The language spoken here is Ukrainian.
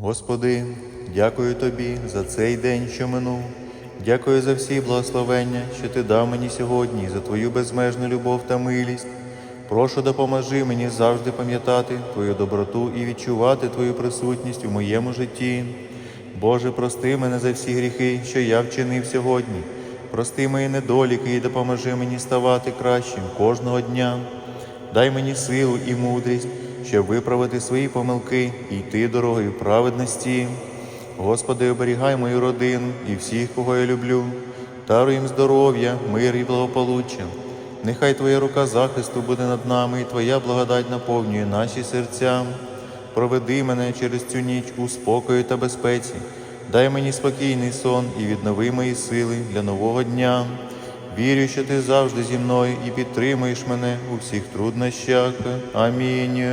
Господи, дякую Тобі за цей день, що минув. Дякую за всі благословення, що Ти дав мені сьогодні, за Твою безмежну любов та милість. Прошу, допоможи мені завжди пам'ятати Твою доброту і відчувати Твою присутність у моєму житті. Боже, прости мене за всі гріхи, що я вчинив сьогодні. Прости мої недоліки і допоможи мені ставати кращим кожного дня. Дай мені силу і мудрість, щоб виправити свої помилки і йти дорогою праведності. Господи, оберігай мою родину і всіх, кого я люблю, даруй їм здоров'я, мир і благополуччя. Нехай Твоя рука захисту буде над нами, і Твоя благодать наповнює наші серця. Проведи мене через цю ніч у спокої та безпеці. Дай мені спокійний сон і віднови мої сили для нового дня. Вірю, що ти завжди зі мною і підтримуєш мене у всіх труднощах. Амінь.